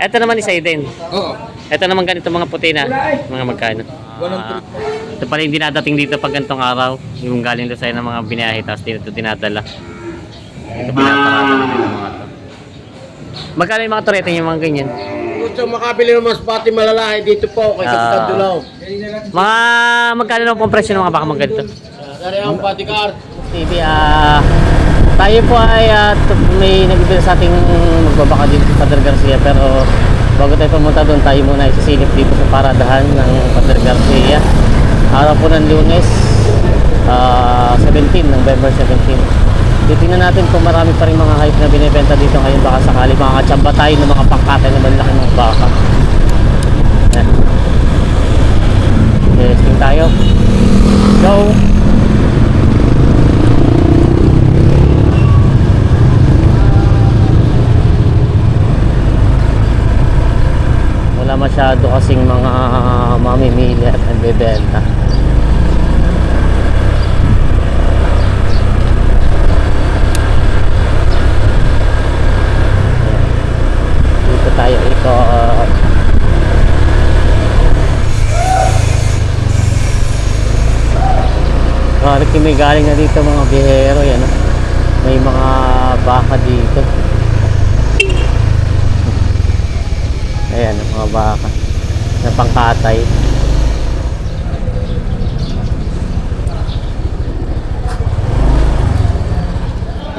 Ito naman isa din. Oo. Ito naman ganito mga puti na. Mga magkano? Ah, ito pala yung dinadating dito pag ganitong araw. Yung galing doon sa'yo ng mga binahe, tapos dito dinadala. Ito pinaparada nila yung mga to. Magkano yung mga turete yung mga ganyan? Gusto makabili ng mas pati malalahi dito po kay Kapitan Ah. Dulaw. Mga magkano na po ang presyo ng mga baka mga ganito? Dari ang bodyguard. TV, ah, tayo po ay ah, t- may nagbibigay sa ating magbabaka dito sa Padre Garcia pero bago tayo pumunta doon tayo muna isisilip dito sa paradahan ng Padre Garcia. Araw po ng lunes ah, 17, November 17 titingnan natin kung marami pa rin mga hype na binibenta dito ngayon. Baka sakali mga katsamba tayo ng mga pangkatay na malaki ng baka. Testing tayo. Go wala masyado kasing mga mamimili at nagbebenta. Dito tayo ikot. Bakit may galing na dito mga bihero yan. oh. May mga baka dito. Ayan, ang mga baka na pangkatay.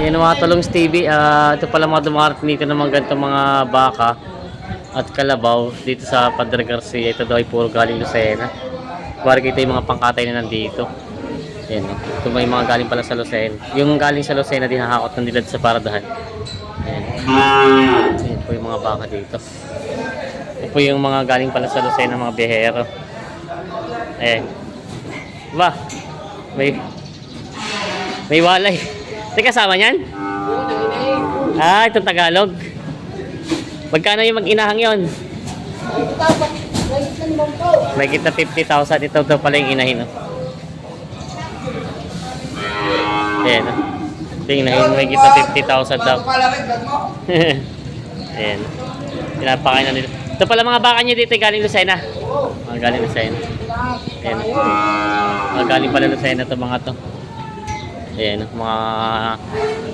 Yan mga talong Stevie. Ah, ito pala mga dumarating dito ng mga ganitong mga baka at kalabaw dito sa Padre Garcia. Ito daw ay puro galing Lucena. Kuwari kita yung mga pangkatay na nandito. Yan, oh. ito may mga galing pala sa Lucena. Yung galing sa Lucena din hahakot ng dilad sa paradahan. Ayan. Ayan po yung mga baka dito. Po yung mga galing pala sa Lucena, mga biyahero. Eh. Ba? May may walay. Teka, kasama niyan? Ah, itong Tagalog. Magkano yung mag-inahang yon? May kita 50,000. Ito daw pala yung inahin. Oh. Ayan. oh. Inahin. May kita 50,000 daw. Ayan. Pinapakain na nila. Ito pala mga baka niya dito galing Lucena. Mga galing Lucena. Ayan. Mga galing pala Lucena to mga to. Ayan, mga...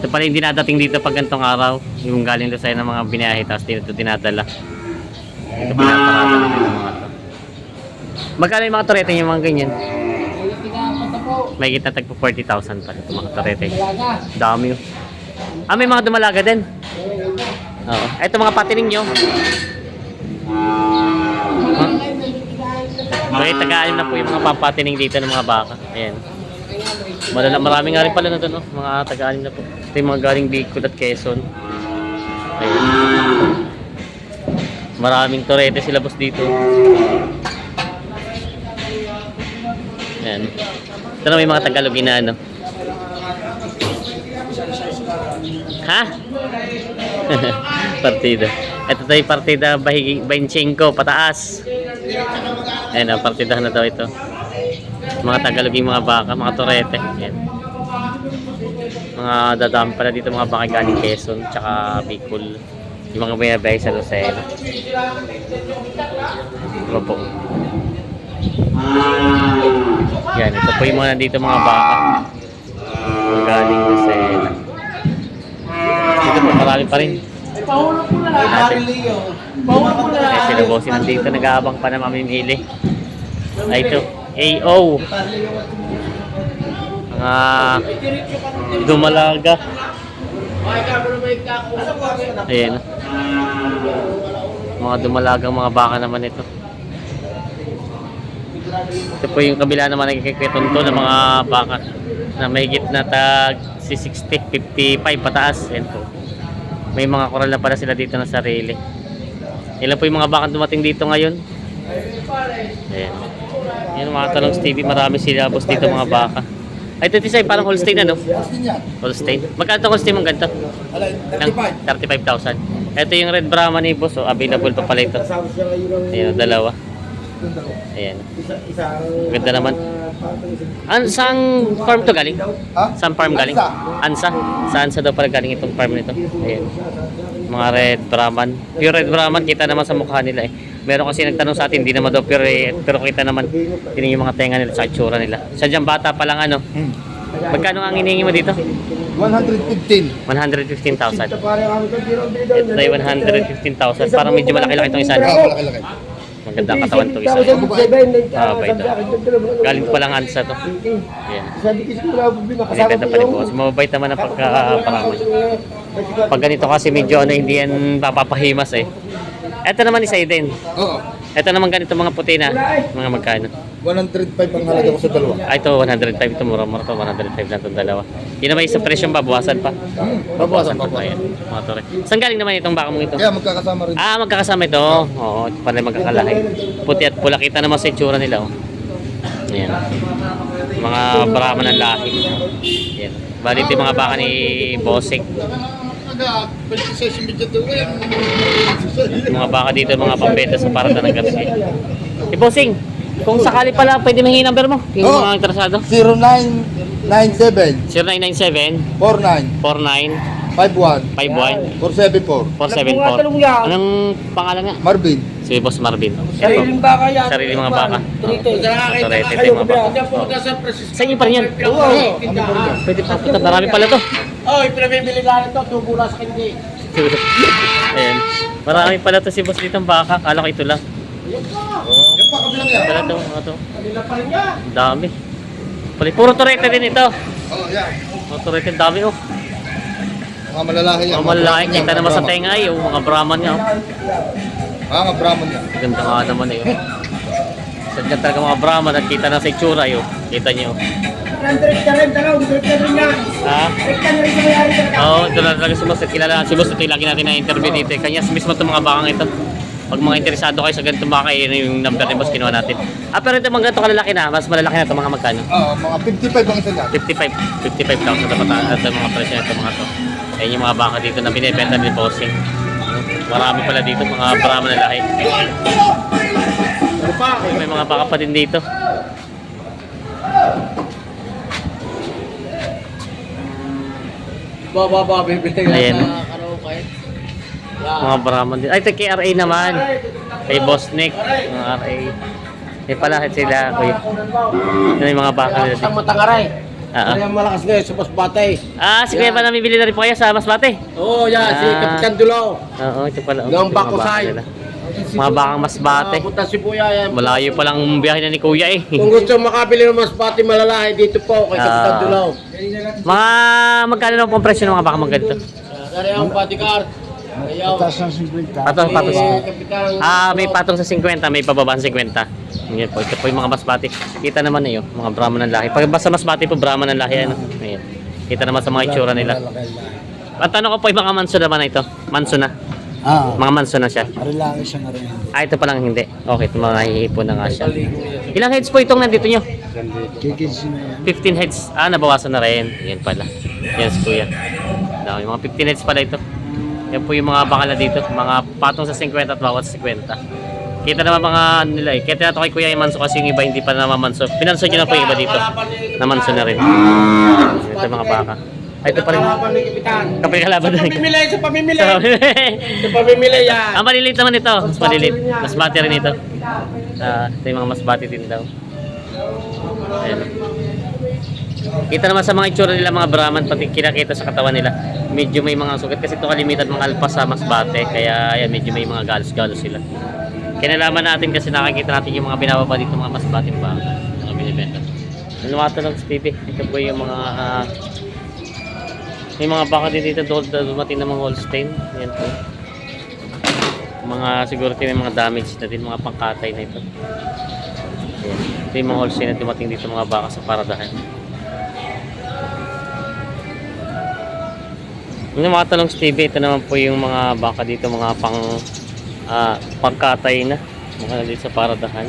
Ito pala yung dinadating dito pag gantong araw. Yung galing Lucena mga binahe, tapos dito dinadala. Ito pinaparada nila yung mga to. Magkano yung mga torete yung mga ganyan? May kita tagpo 40,000 pala itong mga torete. Dami yun. Ah, may mga dumalaga din. Oo. Ito mga patining nyo. May tagaan na po yung mga papatining dito ng mga baka. Ayan. Malala, marami nga rin pala na doon, no? mga tagaan na po. Ito yung mga galing Bicol at Quezon. Ayan. Maraming torete sila boss dito. Ayan. Ito na may mga Tagalogin na ano. Ha? partida. Ito tayo partida bahigi 25 pataas. Ayan, oh, na daw ito. Mga Tagaloging mga baka, mga torete. Ayan. Mga dadami pala dito mga baka galing Quezon, tsaka Bicol. Yung mga bayabay sa Lucena. Diba po? Yan, ito po yung mga nandito mga baka. Mga galing Lucena. Dito po marami pa rin. Natin. Eh, sila bossing nandito, nag-aabang pa na mamimili. Ay, ito. AO. Mga dumalaga. Ayan. Mga dumalagang mga baka naman ito. Ito po yung kabila naman nagkikritonto ng mga baka na may na tag si 60, 55 pataas. Ayan po. May mga koral na pala sila dito na sarili. Ilan po yung mga baka dumating dito ngayon? Ayan. Yan mga talong Stevie, marami sila boss dito mga baka. Ay, ito tisay, parang Holstein ano? Holstein. Magkano itong Holstein mong ganito? Ng 35,000. Ito yung Red Brahma ni boss, oh, available pa pala ito. Ayan, dalawa. Ayan. Isa, isang... Ganda naman. An saan farm to galing? Ha? Saan farm galing? Ansa. Sa Ansa daw pala galing itong farm nito. Ayan. Mga red Brahman. Pure red Brahman, kita naman sa mukha nila eh. Meron kasi nagtanong sa atin, hindi naman daw pure eh, pero kita naman, yun yung mga tenga nila sa itsura nila. Sa dyan bata pa lang ano. Magkano ang hinihingi mo dito? 115. 115,000. Ito ay 115,000. Parang medyo malaki-laki itong isa. No? Malaki-laki. Maganda ang katawan itong isa. Ah, ah. Galing pa lang ansa to. Ayan. Sabi ko siguro, Ang makasama ganda pa rin po. Kasi mababait naman ang pagkakaparami. Pag ganito kasi medyo ano, hindi yan papapahimas eh. Ito naman isa din. Oo. Ito naman ganito mga puti na. Mga magkano. 105 ang halaga ko sa dalawa. Ah, ito 105 ito mura-mura to 105 lang itong dalawa. Yun naman yung sa presyo babawasan pa. Babawasan pa pa. yan. Mga tore. Saan galing naman itong baka mong ito? Kaya magkakasama rin. Ah, magkakasama ito. Oo, ito pala magkakalahi. Puti at pula. Kita naman sa itsura nila. Oh. Ayan. Mga brahman ng lahi. Ayan. Bali ito yung mga baka ni Bossing. Yung mga baka dito, mga pambenta sa parada ng Garcia. Eh, Bossing, kung sakali pala, pwede mahingi number mo. Yung Oo. mga interesado. 0997 0997 49 49 51 51 474 474. Anong pangalan nga? Marvin. Si Boss Marvin. Sariling baka yan. Sarili mga baka. Ito yung mga baka. Sa inyo pa rin yan. Oo. Pwede pa puta. Marami pala to. Oh, pinabibili lang ito. Tubo na sa hindi. Ayan. Marami pala to si Boss dito baka. Kala ko ito lang. Yung pa kabilang yan. Pala to, mga to. Kanila pa rin yan. Ang dami. Pali, puro torete din ito. Oh, yan. Puro torete, ang dami oh. Mga malalaki yan. Mga yan, kita naman sa Brahman. tenga eh. oh. Mga brahman oh. Ah, mga Brahman yan. Ganda nga naman eh. oh. Sadya talaga mga brahman at kita na sa itsura eh. oh. Kita niyo. Nandrik ka rin, dalaw. Nandrik ka rin yan. Ha? Nandrik ka rin sa mayari. Oo, oh, doon talaga si Boss. Kilala si Boss. Ito yung lagi natin na-interview dito. eh. Kanya mismo itong mga bakang ito. Pag mga interesado kayo sa ganitong baka, yun yung number ni Boss kinuha natin. Ah, pero ito mga ganito kalalaki na. Mas malalaki na ito mga magkano. Oo, mga 55 ang isa yan. 55 55,000 dapat ah, ito mga presyo nito mga to. Ayun yung mga baka dito na binibenta ni Bossing. Marami pala dito, mga Brahman na lahi. Ano? May mga baka pa din dito. Baba, baba, bibili Ayan. sa karaoke. Mga Brahman din. Ay, ito KRA naman. Kay Boss Nick. Mga RA. Eh pala sila, kuya. Yan yung mga baka nila dito. Matangaray. Ah, ah. Kaya malakas ngayon sa Masbatay. Ah, si Kuya ba namibili na rin po kayo sa Masbate? Oo, yan. Si Ah. Kapitan Dulaw. Oo, ito pala. Ng mga Bakusay. baka nila. Mga bakang Masbate. Punta Sibuya yan. Malayo pa lang biyahe na ni Kuya eh. Kung gusto makabili ng Masbate malalahi, dito po kay Kapitan Ah. Dulaw. Mga magkano na po ang presyo ng mga baka mga ganito? Dari ang bodyguard. Ayaw. Patong, patong. Si Kapitan. Ah, may patong sa 50, may pababa sa 50. Yan po, ito po yung mga masbati. Kita naman na yun, mga brahman ng lahi. Pag basta masbati po, brahman ng lahi. Ano? Ayan. Kita naman sa mga itsura nila. At ano ko po yung mga manso naman na ito? Manso na. Ah, Mga manso na siya. Marilaki siya nga rin. Ah, ito palang hindi. Okay, ito mga nahihipon na nga siya. Ilang heads po itong nandito nyo? Kikids na yan. 15 heads. Ah, nabawasan na rin. Yan pala. Yan si Kuya. Dami, mga 15 heads pala ito. Yan po yung mga bakala dito. Mga patong sa 50 at bawat sa 50. Kita naman mga ano nila eh. Kaya tinato kay Kuya yung manso kasi yung iba hindi pa namamanso. Pinanso nyo na po yung iba dito. Namanso na rin. Ito yung mga baka. Ay, ito pa rin. Kapag kalaban Sa na sa pamimili. So, Sa pamimili yan. Ang maliliit naman ito. Mas maliliit. Mas bati rin ito. Ah, ito yung mga mas bati din daw. Ayan. Kita naman sa mga itsura nila mga Brahman, pati kinakita sa katawan nila. Medyo may mga sugat kasi ito kalimitan mga alpas sa mas bate. Kaya ayan, medyo may mga galos-galos sila. Kinalaman natin kasi nakikita natin yung mga binababa dito mga mas bate pa. Mga binibenta. Lumatanong sa TV. Ito po yung mga ah, may mga baka din dito dumating ng mga Holstein. Yan po. Mga siguro may mga damage na din, mga pangkatay na ito. Yan. Ito yung mga Holstein na dumating dito mga baka sa paradahan. Yung mga talong Stevie, ito naman po yung mga baka dito, mga pang ah, pangkatay na. Mga dito sa paradahan.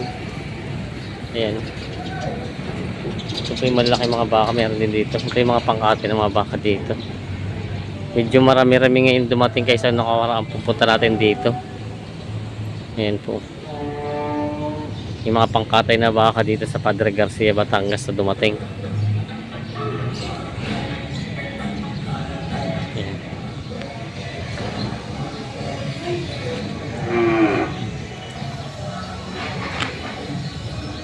Ayan. Ito po yung malalaki mga baka, meron din dito. Ito yung mga pangkatay ng mga baka dito. Medyo marami-rami ngayon dumating kaysa nakawaraang pupunta natin dito. Ayan po. Yung mga pangkatay na baka dito sa Padre Garcia, Batangas na dumating.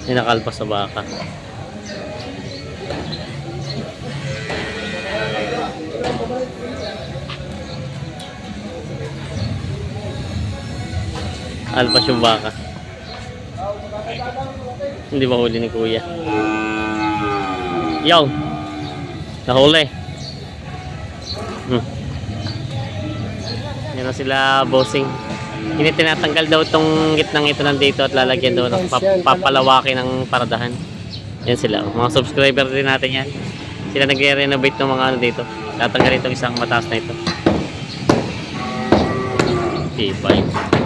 May nakalpas sa baka. Alpas yung baka. Hindi ba huli ni kuya? Yo! Nahuli. Hmm. Yan na sila bossing. Hindi tinatanggal daw tong gitnang ito nandito at lalagyan daw ng pap- papalawakin ng paradahan. Yan sila. Mga subscriber din natin yan. Sila nagre-renovate ng mga ano dito. Tatanggal itong isang mataas na ito. Tibay.